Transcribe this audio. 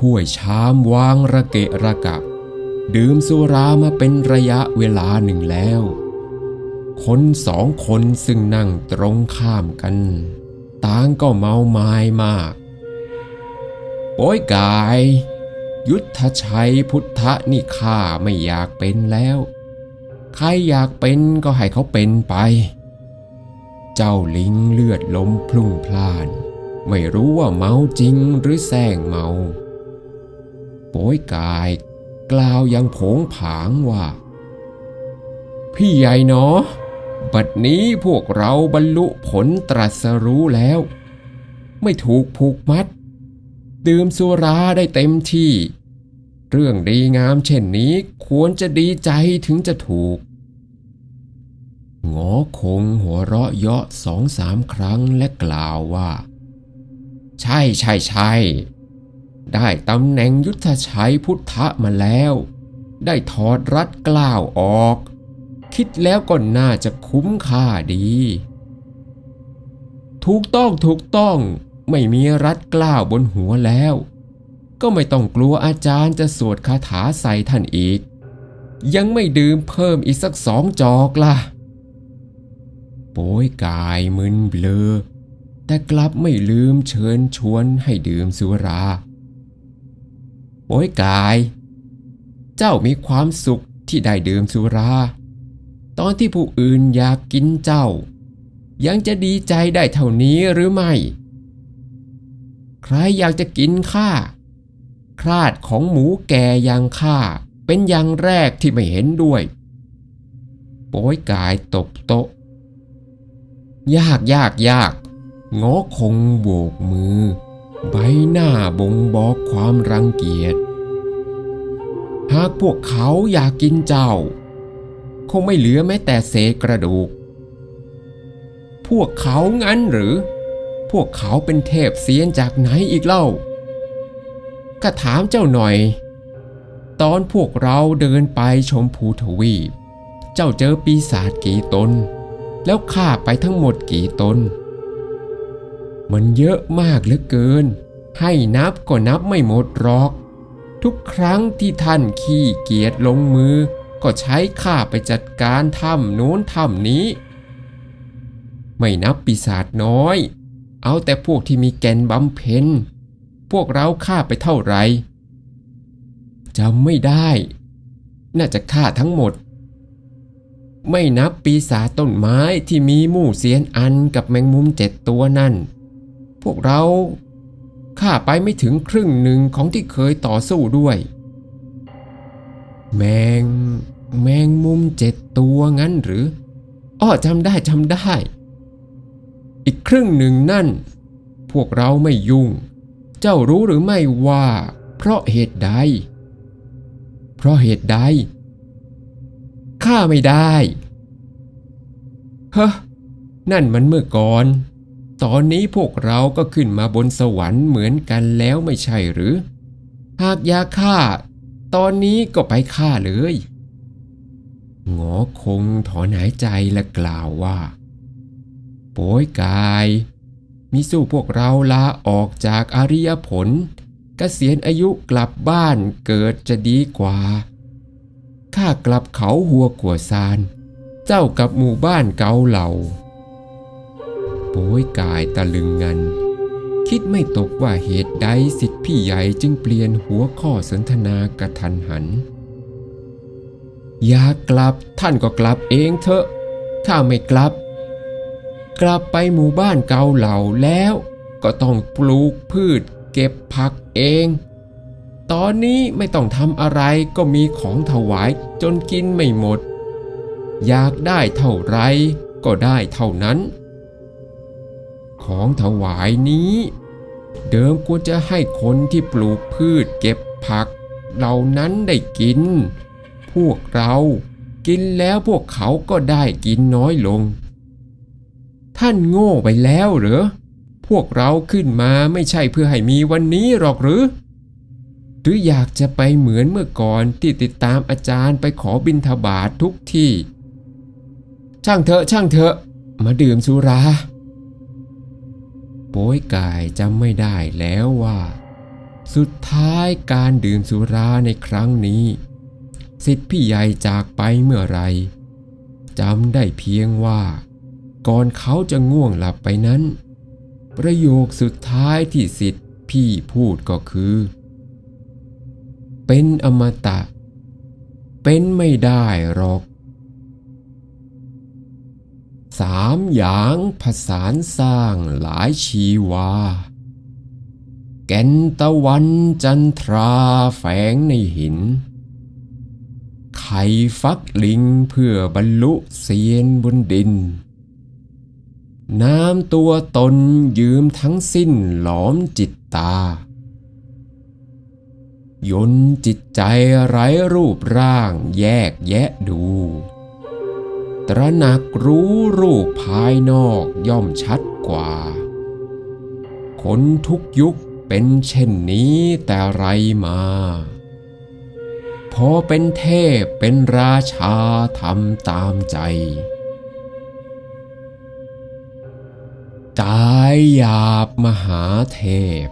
ถ้วยชามวางระเกะระกะ ดื่มสุรามาเป็นระยะเวลาหนึ่งแล้ว คนสองคนซึ่งนั่งตรงข้ามกัน ต่างก็เมาไม้มากโป้ยกาย ยุทธชัยพุทธนี่ข้าไม่อยากเป็นแล้ว ใครอยากเป็นก็ให้เขาเป็นไป เจ้าลิงเลือดล้มพลุ่งพล่านไม่รู้ว่าเมาจริงหรือแซงเมา โป้ยกาย กล่าวอยังผงผางว่า พี่ใหญ่เนาะบัดนี้พวกเราบรรลุผลตรัสรู้แล้ว ไม่ถูกผูกมัด ดื่มสุราได้เต็มที่ เรื่องดีงามเช่นนี้ควรจะดีใจถึงจะถูกงอคงหัวเราะเยาะสองสามครั้งและกล่าวว่า ใช่ใช่ใช่ ได้ตำแหน่งยุทธชัยพุทธมาแล้ว ได้ถอดรัดกล้าวออก คิดแล้วก็น่าจะคุ้มค่าดี ถูกต้องถูกต้องไม่มีรัดกล้าวบนหัวแล้ว ก็ไม่ต้องกลัวอาจารย์จะสวดคาถาใส่ท่านอีก ยังไม่ดื่มเพิ่มอีกสักสองจอกล่ะโป้ยกายมึนเบลอแต่กลับไม่ลืมเชิญชวนให้ดื่มสุรา โป้ยกาย เจ้ามีความสุขที่ได้ดื่มสุรา ตอนที่ผู้อื่นอยากกินเจ้า ยังจะดีใจได้เท่านี้หรือไม่ ใครอยากจะกินข้าคราดของหมูแก่อย่างข้าเป็นอย่างแรกที่ไม่เห็นด้วย โป้ยกายตบโต๊ะ ยากยากยากงอคงโบกมือ ใบหน้าบ่งบอกความรังเกียจ หากพวกเขาอยากกินเจ้า คงไม่เหลือแม้แต่เศษกระดูก พวกเขางั้นหรือ พวกเขาเป็นเทพเสียนจากไหนอีกเล่าก็ถามเจ้าหน่อย ตอนพวกเราเดินไปชมพูทวีป เจ้าเจอปีศาจกี่ตน แล้วฆ่าไปทั้งหมดกี่ตน มันเยอะมากเหลือเกิน ให้นับก็นับไม่หมดหรอก ทุกครั้งที่ท่านขี้เกียจลงมือ ก็ใช้ข้าไปจัดการถ้ำโน้นถ้ำนี้ ไม่นับปีศาจน้อย เอาแต่พวกที่มีแกนบำเพ็ญพวกเราฆ่าไปเท่าไหร่จำไม่ได้ น่าจะฆ่าทั้งหมด ไม่นับปีศาจต้นไม้ที่มีหมู่เสียนอันกับแมงมุมเจ็ดตัวนั่น พวกเราฆ่าไปไม่ถึงครึ่งหนึ่งของที่เคยต่อสู้ด้วย แมง แมงมุมเจ็ดตัวงั้นหรืออ้อจำได้จำได้ อีกครึ่งหนึ่งนั่น พวกเราไม่ยุ่ง เจ้ารู้หรือไม่ว่า เพราะเหตุใด เพราะเหตุใดข้าไม่ได้ เฮ้นั่นมันเมื่อก่อน ตอนนี้พวกเราก็ขึ้นมาบนสวรรค์เหมือนกันแล้วไม่ใช่หรือ หากอยากฆ่า ตอนนี้ก็ไปฆ่าเลยหงอคงถอนหายใจและกล่าวว่า โป้ยกาย มิสู้พวกเราลาออกจากอริยผลกเกษียณอายุกลับบ้านเกิดจะดีกว่า ข้ากลับเขาหัวกัวซาน เจ้ากับหมู่บ้านเกาเหล่า โป้ยกายตะลึงงัน คิดไม่ตกว่าเหตุใดสิทธิพี่ใหญ่จึงเปลี่ยนหัวข้อสนทนากระทันหัน อยากกลับท่านก็กลับเองเถอะ ถ้าไม่กลับ กลับไปหมู่บ้านเก่าเหล่าแล้วก็ต้องปลูกพืชเก็บผักเอง ตอนนี้ไม่ต้องทำอะไรก็มีของถวายจนกินไม่หมด อยากได้เท่าไรก็ได้เท่านั้น ของถวายนี้ เดิมควรจะให้คนที่ปลูกพืชเก็บผัก เหล่านั้นได้กิน พวกเรากินแล้วพวกเขาก็ได้กินน้อยลง ท่านโง่ไปแล้วเหรอ พวกเราขึ้นมาไม่ใช่เพื่อให้มีวันนี้หรอกหรือ หรืออยากจะไปเหมือนเมื่อก่อนที่ติดตามอาจารย์ไปขอบิณฑบาตททุกที่ ช่างเถอะช่างเถอะ มาดื่มสุรา โป้ยกายจำไม่ได้แล้วว่า สุดท้ายการดื่มสุราในครั้งนี้ สิทธิพี่ใหญ่จากไปเมื่อไรจำได้เพียงว่า ก่อนเขาจะง่วงหลับไปนั้น ประโยคสุดท้ายที่สิทธิพี่พูดก็คือ เป็นอมตะ เป็นไม่ได้หรอก สามอย่างผสานสร้างหลายชีวา แก่นตะวันจันทราแฝงในหิน ไข่ฟักลิงเพื่อบรรลุเสียนบนดิน น้ำตัวตนยืมทั้งสิ้นหลอมจิตตายนจิตใจไร้รูปร่างแยกแยะดู ตระหนักรู้รูปภายนอกย่อมชัดกว่า คนทุกยุคเป็นเช่นนี้แต่ไรมา พอเป็นเทพเป็นราชาทำตามใจ กายหยาบมหาเทพ